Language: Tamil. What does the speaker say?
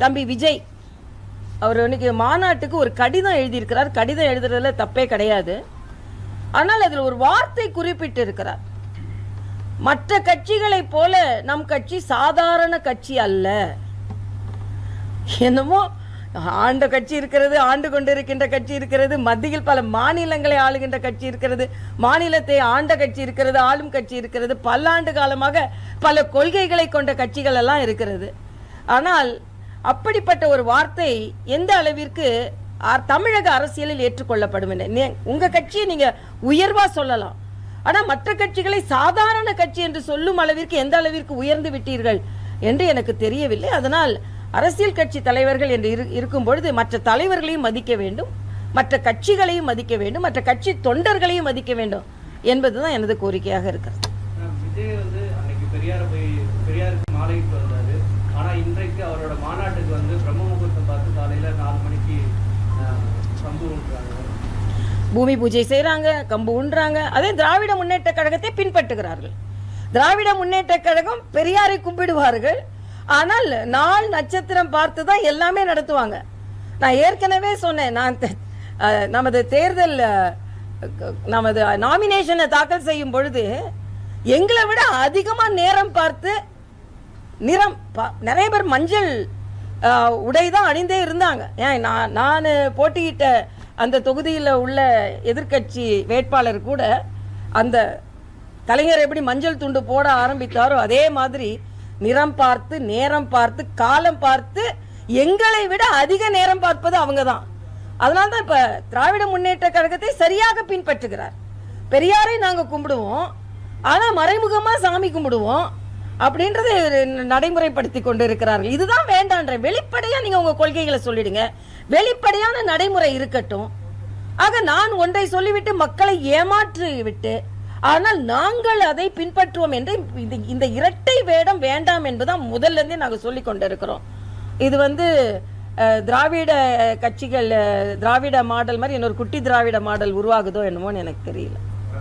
தம்பி விஜய் அவர் இன்னைக்கு மாநாட்டுக்கு ஒரு கடிதம் எழுதியிருக்கிறார். கடிதம் எழுதுறதுல தப்பே கிடையாது. ஆனால் அதில் ஒரு வார்த்தை குறிப்பிட்டு இருக்கிறார் மற்ற கட்சிகளைப் போல நம் கட்சி சாதாரண கட்சி அல்ல. என்னமோ ஆண்ட கட்சி இருக்கிறது ஆண்டு கொண்டிருக்கின்ற கட்சி இருக்கிறது மத்தியில் பல மாநிலங்களை ஆளுகின்ற கட்சி இருக்கிறது மாநிலத்தை ஆண்ட கட்சி இருக்கிறது ஆளும் கட்சி இருக்கிறது பல்லாண்டு காலமாக பல கொள்கைகளை கொண்ட கட்சிகள் எல்லாம் இருக்கிறது. ஆனால் அப்படிப்பட்ட ஒரு வார்த்தை எந்த அளவிற்கு தமிழக அரசியலில் ஏற்றுக்கொள்ளப்படும் என உங்க கட்சியை நீங்க உயர்வா சொல்லலாம். ஆனா மற்ற கட்சிகளை சாதாரண கட்சி என்று சொல்லும் அளவிற்கு எந்த அளவிற்கு உயர்ந்து விட்டீர்கள் என்று எனக்கு தெரியவில்லை. அதனால் அரசியல் கட்சி தலைவர்கள் என்று இரு- இருக்கும் பொழுது மற்ற தலைவர்களையும் மதிக்க வேண்டும் மற்ற கட்சிகளையும் மதிக்க வேண்டும் மற்ற கட்சி தொண்டர்களையும் மதிக்க வேண்டும் என்பதுதான் எனது கோரிக்கையாக இருக்கிறது. அவரோட மாநாட்டுக்கு வந்து பிரம்ம முகூர்த்தம் பார்த்து காலையில நாலு மணிக்கு கம்பு ஊன்றாங்க. பூமி பூஜை செய்கிறாங்க கம்பு உண்றாங்க அதே திராவிட முன்னேற்ற கழகத்தை பின்பற்றுகிறார்கள். திராவிட முன்னேற்ற கழகம் பெரியாரை கும்பிடுவார்கள். ஆனால் நாள் நட்சத்திரம் பார்த்து தான் எல்லாமே நடத்துவாங்க. நான் ஏற்கனவே சொன்னேன் நான் நமது தேர்தல் நமது நாமினேஷனை தாக்கல் செய்யும் பொழுது எங்களை விட அதிகமாக நேரம் பார்த்து நிறம் நிறைய பேர் மஞ்சள் உடை தான் அணிந்தே இருந்தாங்க. ஏன் நான் நான் போட்டியிட்ட அந்த தொகுதியில் உள்ள எதிர்க்கட்சி வேட்பாளர் கூட அந்த கலைஞர் எப்படி மஞ்சள் துண்டு போட ஆரம்பித்தாரோ அதே மாதிரி நிறம் பார்த்து நேரம் பார்த்து காலம் பார்த்து எங்களை விட அதிக நேரம் பார்ப்பது அவங்க தான். அதனால தான் இப்போ திராவிட முன்னேற்ற கழகத்தை சரியாக பின்பற்றுகிறார். பெரியாரை நாங்கள் கும்பிடுவோம். ஆனால் மறைமுகமாக சாமி கும்பிடுவோம். அப்படின்றத நடைமுறைப்படுத்தி கொண்டு இருக்கிறார்கள் இதுதான் வேண்டான்ற வெளிப்படையா நீங்க உங்க கொள்கைகளை சொல்லிடுங்க. வெளிப்படையான நடைமுறை இருக்கட்டும். ஆக நான் ஒன்றை சொல்லிவிட்டு மக்களை ஏமாற்றி விட்டு ஆனால் நாங்கள் அதை பின்பற்றுவோம் என்று இந்த- இந்த இரட்டை வேடம் வேண்டாம் என்பதுதான் முதல்ல இருந்தே நாங்கள் சொல்லி கொண்டிருக்கிறோம். இது வந்து திராவிட கட்சிகள் திராவிட மாடல் மாதிரி இன்னொரு குட்டி திராவிட மாடல் உருவாகுதோ என்னமோன்னு எனக்கு தெரியல.